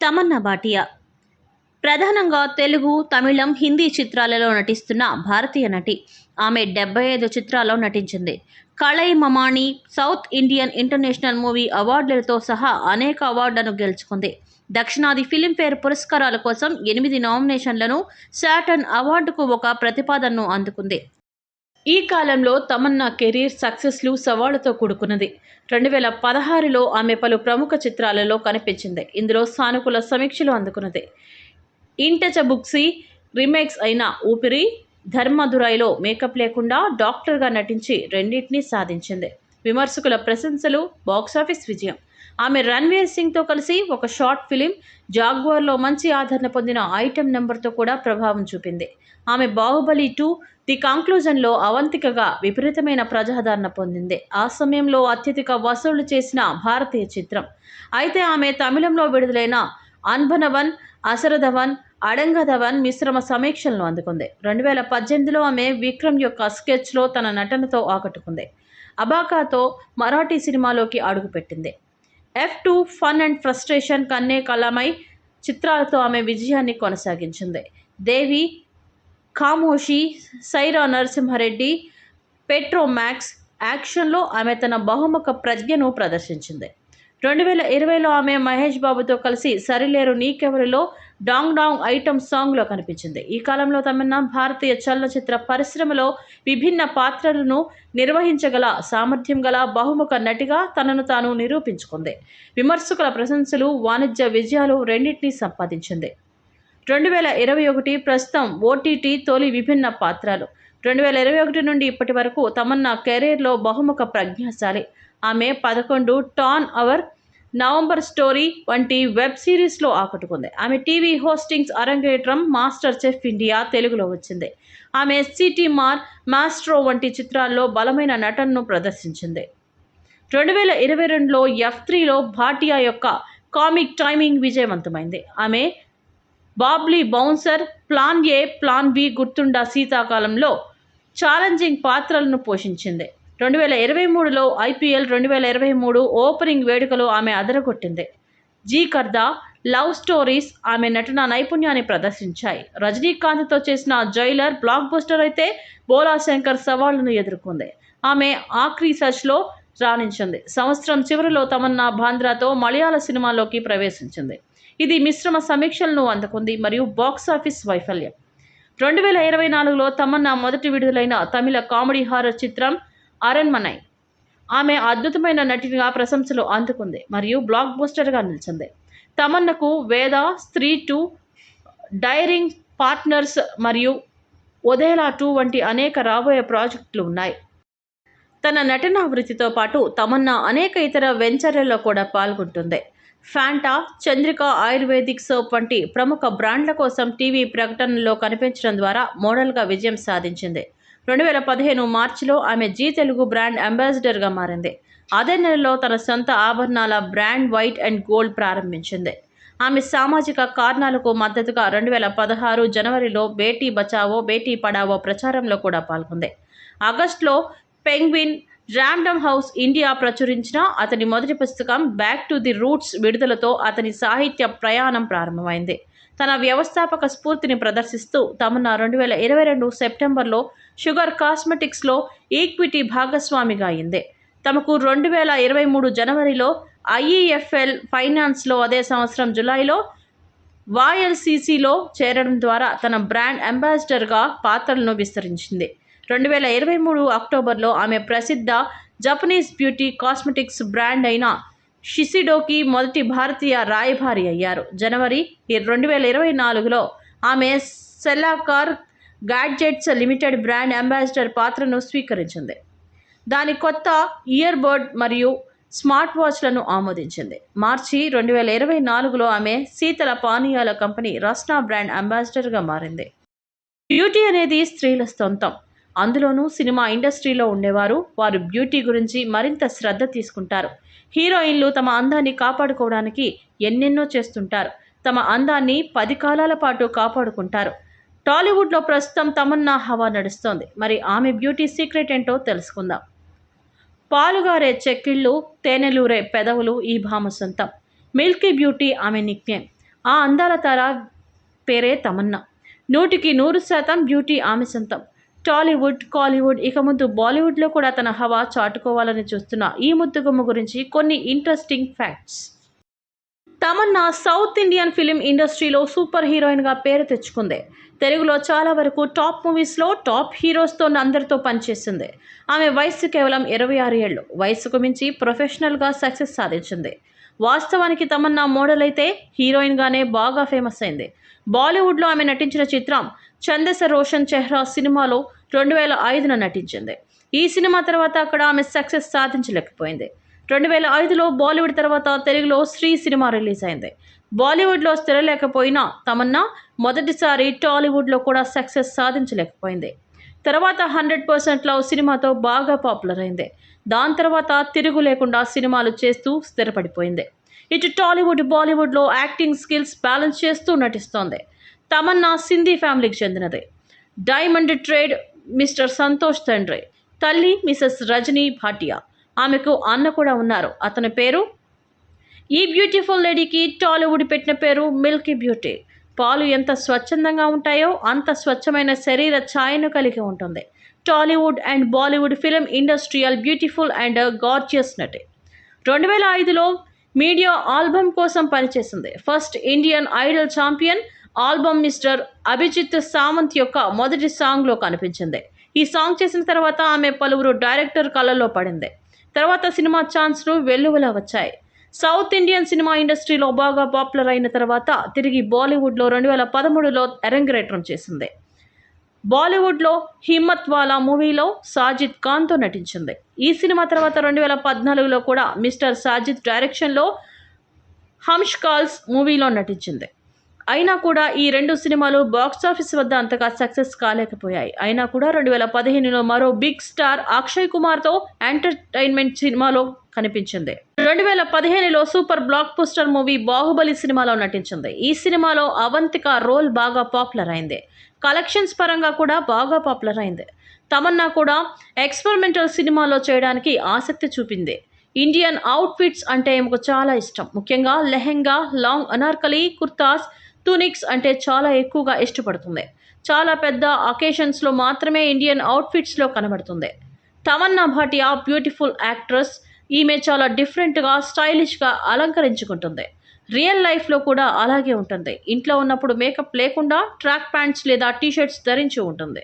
తమన్నా భాటియా. ప్రధానంగా తెలుగు తమిళం హిందీ చిత్రాలలో నటిస్తున్న భారతీయ నటి. ఆమె డెబ్బై ఐదు చిత్రాల్లో నటించింది. Kalaimamani south Indian international movie అవార్డులతో సహా అనేక అవార్డులను గెలుచుకుంది. దక్షిణాది ఫిలింఫేర్ పురస్కారాల కోసం ఎనిమిది నామినేషన్లను శాటర్న్ అవార్డుకు ఒక ప్రతిపాదనను అందుకుంది. ఈ కాలంలో తమన్నా కెరీర్ సక్సెస్లు సవాళ్ళతో కూడుకున్నది. రెండు వేల పదహారులో ఆమె పలు ప్రముఖ చిత్రాలలో కనిపించింది. ఇందులో సానుకూల సమీక్షలు అందుకున్నది. ఇంటచ బుక్సీ రీమేక్స్ అయిన ఊపిరి ధర్మదురైలో మేకప్ లేకుండా డాక్టర్గా నటించి రెండింటినీ సాధించింది. విమర్శకుల ప్రశంసలు బాక్సాఫీస్ విజయం. ఆమె రణ్వీర్ సింగ్తో కలిసి ఒక షార్ట్ ఫిలిం జాగ్వార్లో మంచి ఆదరణ పొందిన ఐటెం నెంబర్తో కూడా ప్రభావం చూపింది. ఆమె బాహుబలి టూ ది కంక్లూజన్లో అవంతికగా విపరీతమైన ప్రజాదరణ పొందింది. ఆ సమయంలో అత్యధిక వసూళ్ళు చేసిన భారతీయ చిత్రం. అయితే ఆమె తమిళంలో విడుదలైన అన్భనవన్ అసరధవన్ అడంగధవన్ మిశ్రమ సమీక్షలను అందుకుంది. రెండు వేల పద్దెనిమిదిలో ఆమె విక్రమ్ యొక్క స్కెచ్లో తన నటనతో ఆకట్టుకుంది. అబాకాతో మరాఠీ సినిమాలోకి అడుగుపెట్టింది. F two fun and frustration కన్నే కలమై చిత్రాలతో ఆమె విజయాన్ని కొనసాగించింది. దేవి ఖామోషి సైరా నరసింహారెడ్డి పెట్రోమాక్స్ యాక్షన్లో ఆమె తన బహుముఖ ప్రజ్ఞను ప్రదర్శించింది. రెండు వేల ఇరవైలో ఆమె మహేష్ బాబుతో కలిసి సరిలేరు నీకెవరిలో డాంగ్ డాంగ్ ఐటమ్ సాంగ్లో కనిపించింది. ఈ కాలంలో తమన్నా భారతీయ చలనచిత్ర పరిశ్రమలో విభిన్న పాత్రలను నిర్వహించగల సామర్థ్యం గల బహుముఖ నటిగా తనను తాను నిరూపించుకుంది. విమర్శకుల ప్రశంసలు వాణిజ్య విజయాలు రెండింటినీ సంపాదించింది. రెండు వేల ఇరవై ఒకటి ప్రస్తుతం ఓటీటీ తొలి విభిన్న పాత్రలు. రెండు వేల ఇరవై ఒకటి నుండి ఇప్పటి వరకు తమన్నా కెరీర్లో బహుముఖ ప్రజ్ఞాశాలి. ఆమె పదకొండు టాన్ అవర్ నవంబర్ స్టోరీ వంటి వెబ్ సిరీస్లో ఆకట్టుకుంది. ఆమె టీవీ హోస్టింగ్స్ అరంగేట్రం మాస్టర్ చెఫ్ ఇండియా తెలుగులో వచ్చింది. ఆమె సిటీ మార్ మాస్ట్రో వంటి చిత్రాల్లో బలమైన నటనను ప్రదర్శించింది. రెండు వేల ఇరవై రెండులో ఎఫ్ త్రీలో భాటియా యొక్క కామిక్ టైమింగ్ విజయవంతమైంది. ఆమె Babli bouncer plan A plan B గుర్తుండా శీతాకాలంలో ఛాలెంజింగ్ పాత్రలను పోషించింది. రెండు వేల ఇరవై మూడులో ఐపీఎల్ రెండు వేల ఇరవై మూడు ఓపెనింగ్ వేడుకలో ఆమె అదరగొట్టింది. జీ కర్దా లవ్ స్టోరీస్ ఆమె నటన నైపుణ్యాన్ని ప్రదర్శించాయి. రజనీకాంత్తో చేసిన జైలర్ బ్లాక్ బస్టర్ అయితే బోలా శంకర్ సవాళ్ళను ఎదుర్కొంది. ఆమె ఆఖరి సచ్లో రాణించింది. సంవత్సరం చివరిలో తమన్నా బాంద్రాతో మలయాళ సినిమాలోకి ప్రవేశించింది. ఇది మిశ్రమ సమీక్షలను అందుకుంది మరియు బాక్సాఫీస్ వైఫల్యం. రెండు వేల ఇరవై నాలుగులో తమన్నా మొదటి విడుదలైన తమిళ కామెడీ హారర్ చిత్రం అరణ్మనై ఆమె అద్భుతమైన నటిగా ప్రశంసలు అందుకుంది మరియు బ్లాక్ బస్టర్గా నిలిచింది. తమన్నకు వేద స్త్రీ టూ డైరింగ్ పార్ట్నర్స్ మరియు ఒదేలా టూ వంటి అనేక రాబోయే ప్రాజెక్టులు ఉన్నాయి. తన నటనా వృత్తితో పాటు తమన్నా అనేక ఇతర వెంచర్లలో కూడా పాల్గొంటుంది. ఫ్యాంటా చంద్రిక ఆయుర్వేదిక్ సోప్ వంటి ప్రముఖ బ్రాండ్ల కోసం టీవీ ప్రకటనలో కనిపించడం ద్వారా మోడల్గా విజయం సాధించింది. రెండు వేల పదిహేను మార్చిలో ఆమె జీ తెలుగు బ్రాండ్ అంబాసిడర్గా మారింది. అదే నెలలో తన సొంత ఆభరణాల బ్రాండ్ వైట్ అండ్ గోల్డ్ ప్రారంభించింది. ఆమె సామాజిక కారణాలకు మద్దతుగా రెండు వేల పదహారు జనవరిలో బేటీ బచావో బేటీ పడావో ప్రచారంలో కూడా పాల్గొంది. ఆగస్టులో పెంగ్విన్ ర్యాండమ్ హౌస్ ఇండియా ప్రచురించిన అతని మొదటి పుస్తకం బ్యాక్ టు ది రూట్స్ విడుదలతో అతని సాహిత్య ప్రయాణం ప్రారంభమైంది. తన వ్యవస్థాపక స్ఫూర్తిని ప్రదర్శిస్తూ తమన్నా రెండు వేల ఇరవై రెండు సెప్టెంబర్లో షుగర్ కాస్మెటిక్స్లో ఈక్విటీ భాగస్వామిగా అయింది తమకు రెండు వేల ఇరవై మూడు జనవరిలో ఐఈఎఫ్ఎల్ ఫైనాన్స్లో అదే సంవత్సరం జులైలో వాయల్సీసీలో చేరడం ద్వారా తన బ్రాండ్ అంబాసిడర్గా పాత్రలను విస్తరించింది. రెండు వేల ఇరవై మూడు అక్టోబర్లో ఆమె ప్రసిద్ధ జపనీస్ బ్యూటీ కాస్మెటిక్స్ బ్రాండ్ అయిన షిసిడోకి మొదటి భారతీయ రాయభారి అయ్యారు. జనవరి రెండు వేల ఇరవై నాలుగులో ఆమె Cellecor gadgets limited brand ambassador పాత్రను స్వీకరించింది. దాని కొత్త ఇయర్ బర్డ్ మరియు స్మార్ట్ వాచ్లను ఆమోదించింది. మార్చి రెండు వేల ఇరవై నాలుగులో ఆమె శీతల పానీయాల కంపెనీ రస్నా బ్రాండ్ అంబాసిడర్గా మారింది. బ్యూటీ అనేది స్త్రీల సొంతం. అందులోనూ సినిమా ఇండస్ట్రీలో ఉండేవారు. వారు బ్యూటీ గురించి మరింత శ్రద్ధ తీసుకుంటారు. హీరోయిన్లు తమ అందాన్ని కాపాడుకోవడానికి ఎన్నెన్నో చేస్తుంటారు. తమ అందాన్ని పది కాలాల పాటు కాపాడుకుంటారు. టాలీవుడ్లో ప్రస్తుతం తమన్నా హవా నడుస్తోంది. మరి ఆమె బ్యూటీ సీక్రెట్ ఏంటో తెలుసుకుందాం. పాలుగారే చెక్కిళ్ళు తేనెలూరే పెదవులు ఈ భామ సొంతం. మిల్కీ బ్యూటీ ఆమె నిక్నేమ్ ఆ అందాల తార పేరే తమన్నా. నూటికి నూరు శాతం బ్యూటీ ఆమె సొంతం. టాలీవుడ్ కాలీవుడ్ ఇక ముందు బాలీవుడ్లో కూడా తన హవా చాటుకోవాలని చూస్తున్న ఈ ముద్దుగుమ్మ గురించి కొన్ని interesting facts Tamannaah south Indian film ఇండస్ట్రీలో సూపర్ హీరోయిన్గా పేరు తెచ్చుకుంది. తెలుగులో చాలా వరకు టాప్ మూవీస్లో టాప్ హీరోస్తో అందరితో పనిచేసింది. ఆమె వయసు కేవలం ఇరవై ఆరు ఏళ్ళు. వయసుకు మించి ప్రొఫెషనల్గా సక్సెస్ సాధించింది. వాస్తవానికి తమన్నా మోడల్ అయితే హీరోయిన్గానే బాగా ఫేమస్ అయింది. బాలీవుడ్లో ఆమె నటించిన చిత్రం చందస రోషన్ చెహ్రా సినిమాలో రెండు వేల ఐదున నటించింది. ఈ సినిమా తర్వాత అక్కడ ఆమె సక్సెస్ సాధించలేకపోయింది. రెండు వేల ఐదులో బాలీవుడ్ తర్వాత తెలుగులో శ్రీ సినిమా రిలీజ్ అయింది. బాలీవుడ్లో స్థిరలేకపోయినా తమన్నా మొదటిసారి టాలీవుడ్లో కూడా సక్సెస్ సాధించలేకపోయింది. తర్వాత హండ్రెడ్ పర్సెంట్ లవ్ సినిమాతో బాగా పాపులర్ అయింది. దాని తర్వాత తిరుగు లేకుండా సినిమాలు చేస్తూ స్థిరపడిపోయింది. ఇటు టాలీవుడ్ బాలీవుడ్లో యాక్టింగ్ స్కిల్స్ బ్యాలెన్స్ చేస్తూ నటిస్తోంది. తమన్నా సింధీ ఫ్యామిలీకి చెందినది. డైమండ్ ట్రేడ్ మిస్టర్ సంతోష్ తండ్రి. తల్లి మిసెస్ రజనీ భాటియా. ఆమెకు అన్న కూడా ఉన్నారు. అతని పేరు? ఈ బ్యూటిఫుల్ లేడీకి టాలీవుడ్ పెట్టిన పేరు మిల్కీ బ్యూటీ. పాలు ఎంత స్వచ్ఛందంగా ఉంటాయో అంత స్వచ్ఛమైన శరీర ఛాయను కలిగి ఉంటుంది. Tollywood and Bollywood film industrial beautiful and gorgeous నటి. రెండు వేల ఐదులో మీడియా ఆల్బమ్ కోసం పనిచేసింది. First Indian Idol champion album mister Abhijeet Sawant యొక్క మొదటి సాంగ్లో కనిపించింది. ఈ సాంగ్ చేసిన తర్వాత ఆమె పలువురు డైరెక్టర్ కళ్ళల్లో పడింది. తర్వాత సినిమా ఛాన్స్లు వెల్లువలా వచ్చాయి. సౌత్ ఇండియన్ సినిమా ఇండస్ట్రీలో బాగా పాపులర్ అయిన తర్వాత తిరిగి బాలీవుడ్లో రెండు వేల పదమూడులో అరంగేట్రం చేసింది. బాలీవుడ్లో హిమ్మత్ వాలా మూవీలో సాజిద్ ఖాన్తో నటించింది. ఈ సినిమా తర్వాత రెండు వేల పద్నాలుగులో కూడా మిస్టర్ సాజిద్ డైరెక్షన్లో హంష్ కాల్స్ మూవీలో నటించింది. అయినా కూడా ఈ రెండు సినిమాలు బాక్సాఫీస్ వద్ద అంతగా సక్సెస్ కాలేకపోయాయి. అయినా కూడా రెండు వేల పదిహేనులో మరో బిగ్ స్టార్ అక్షయ్ కుమార్తో ఎంటర్టైన్మెంట్ సినిమాలో కనిపించింది. రెండు వేల పదిహేనులో super black poster movie Baahubali సినిమాలో నటించింది. ఈ సినిమాలో అవంతిక రోల్ బాగా పాపులర్ అయింది. కలెక్షన్స్ పరంగా కూడా బాగా పాపులర్ అయింది. తమన్నా కూడా ఎక్స్పెరిమెంటల్ సినిమాలో చేయడానికి ఆసక్తి చూపింది. ఇండియన్ అవుట్ఫిట్స్ అంటే ఆమెకు చాలా ఇష్టం. ముఖ్యంగా లెహెంగా లాంగ్ అనార్కలి కుర్తాస్ టునిక్స్ అంటే చాలా ఎక్కువగా ఇష్టపడుతుంది. చాలా పెద్ద అకేషన్స్లో మాత్రమే ఇండియన్ అవుట్ఫిట్స్లో కనబడుతుంది. తమన్నా భాటియా బ్యూటిఫుల్ యాక్ట్రెస్ ఈమె చాలా డిఫరెంట్గా స్టైలిష్గా అలంకరించుకుంటుంది. రియల్ లైఫ్లో కూడా అలాగే ఉంటుంది. ఇంట్లో ఉన్నప్పుడు మేకప్ లేకుండా ట్రాక్ ప్యాంట్స్ లేదా టీషర్ట్స్ ధరించి ఉంటుంది.